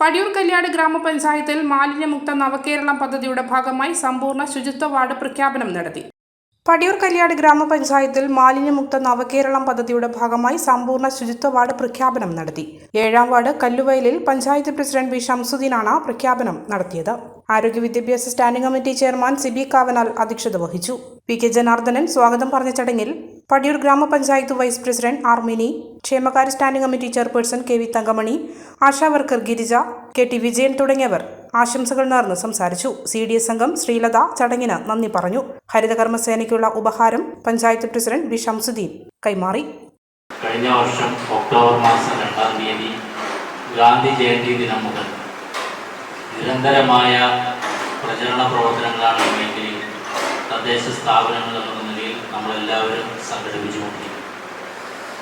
പടിയൂർ കല്യാട് ഗ്രാമപഞ്ചായത്തിൽ മാലിന്യമുക്ത നവകേരളം പദ്ധതിയുടെ ഭാഗമായി സമ്പൂർണ ശുചിത്വ വാർഡ് പ്രഖ്യാപനം നടത്തി. പടിയൂർ കല്യാട് ഗ്രാമപഞ്ചായത്തിൽ മാലിന്യമുക്ത നവകേരളം പദ്ധതിയുടെ ഭാഗമായി സമ്പൂർണ ശുചിത്വ വാർഡ് പ്രഖ്യാപനം നടത്തി. ഏഴാം വാർഡ് കല്ലുവയലിൽ പഞ്ചായത്ത് പ്രസിഡന്റ് വി ഷംസുദ്ദീനാണ് പ്രഖ്യാപനം നടത്തിയത്. ആരോഗ്യ വിദ്യാഭ്യാസ standing committee chairman Sibi Kavanal അധ്യക്ഷത വഹിച്ചു. പി കെ ജനാർദ്ദനൻ സ്വാഗതം പറഞ്ഞ ചടങ്ങിൽ പടിയൂർ ഗ്രാമപഞ്ചായത്ത് വൈസ് പ്രസിഡന്റ് ആർ മിനി ക്ഷേമകാര്യ standing committee chairperson K V Thankamani ASHA worker Girija K T Vijayan തുടങ്ങിയവർ ആശംസകൾ നേർന്ന് സംസാരിച്ചു. സി ഡി എസ് അംഗം ശ്രീലത ചടങ്ങിന് നന്ദി പറഞ്ഞു. ഹരിതകർമ്മസേനയ്ക്കുള്ള ഉപഹാരം പഞ്ചായത്ത് പ്രസിഡന്റ് ബി ഷംസുദ്ദീൻ കൈമാറി. കഴിഞ്ഞ വർഷം ഒക്ടോബർ മാസം രണ്ടാം തീയതി ഗാന്ധി ജയന്തി ദിനം മുതൽ നിരന്തരമായ പ്രചരണ പ്രവർത്തനങ്ങളാണ് തദ്ദേശ സ്ഥാപനങ്ങൾ നമ്മളെല്ലാവരും സംഘടിപ്പിച്ചുകൊണ്ടിരിക്കുന്നത്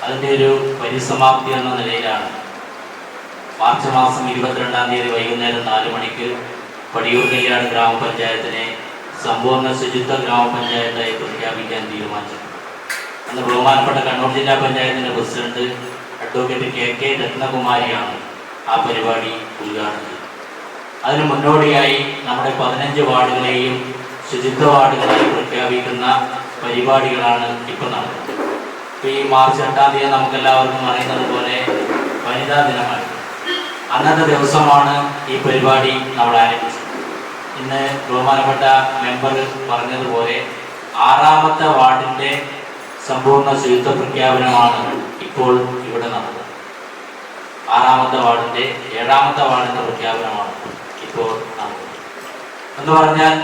അതിന്റെ ഒരു പരിസമാപ്തി എന്ന നിലയിലാണ്. മാർച്ച് മാസം ഇരുപത്തിരണ്ടാം തീയതി വൈകുന്നേരം നാല് മണിക്ക് പടിയൂർ കല്യാട് ഗ്രാമപഞ്ചായത്തിനെ സമ്പൂർണ ശുചിത്വ ഗ്രാമപഞ്ചായത്തായി പ്രഖ്യാപിക്കാൻ തീരുമാനിച്ചു അന്ന് ബഹുമാനപ്പെട്ട കണ്ണൂർ ജില്ലാ പഞ്ചായത്തിന്റെ പ്രസിഡന്റ് അഡ്വക്കേറ്റ് കെ കെ രത്നകുമാരിയാണ് ആ പരിപാടി ഉദ്ഘാടനം ചെയ്തത്. അതിന് മുന്നോടിയായി നമ്മുടെ പതിനഞ്ച് വാർഡുകളെയും ശുചിത്വ വാർഡുകളായി പ്രഖ്യാപിക്കുന്ന പരിപാടികളാണ് ഇപ്പോൾ നടക്കുന്നത്. ഈ മാർച്ച് എട്ടാം തീയതി നമുക്കെല്ലാവർക്കും അറിയുന്നത് പോലെ വനിതാ ദിനമാണ്. അന്നത്തെ ദിവസമാണ് ഈ പരിപാടി നമ്മൾ ആരംഭിച്ചത്. ഇന്ന് ബഹുമാനപ്പെട്ട മെമ്പർ പറഞ്ഞതുപോലെ ആറാമത്തെ വാർഡിന്റെ സമ്പൂർണ ശുചിത്വ പ്രഖ്യാപനമാണ് ഇപ്പോൾ ഇവിടെ നടന്നത്. ആറാമത്തെ വാർഡിന്റെ ഏഴാമത്തെ വാർഡിന്റെ പ്രഖ്യാപനമാണ് ഇപ്പോൾ നടന്നത്. എന്ന് പറഞ്ഞാൽ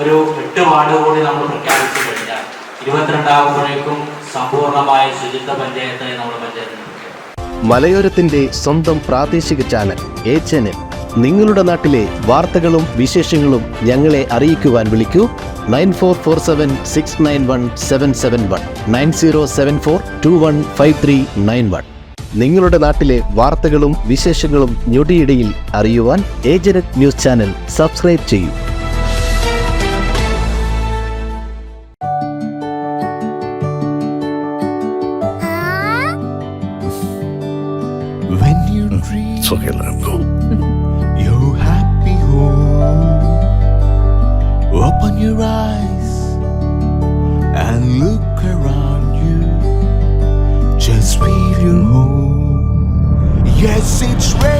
ഒരു എട്ട് വാർഡ് കൂടി നമ്മൾ പ്രഖ്യാപിച്ചു. കഴിഞ്ഞാൽ ഇരുപത്തിരണ്ടാകുമ്പോഴേക്കും സമ്പൂർണമായ ശുചിത്വ പഞ്ചായത്തായി നമ്മൾ മലയോരത്തിന്റെ സ്വന്തം പ്രാദേശിക ചാനൽ എ ചാനൽ നിങ്ങളുടെ നാട്ടിലെ വാർത്തകളും വിശേഷങ്ങളും ഞങ്ങളെ അറിയിക്കുവാൻ വിളിക്കൂ. Nine four four seven six nine one seven seven one. Nine zero seven four two one five three nine one. നിങ്ങളുടെ നാട്ടിലെ വാർത്തകളും വിശേഷങ്ങളും ഞൊടിയിടയിൽ അറിയുവാൻ ഏജനറ്റ് ന്യൂസ് ചാനൽ സബ്സ്ക്രൈബ് ചെയ്യൂ. Him go. your happy home, open your eyes and look around you. Just feel your home. Yes, it's ready.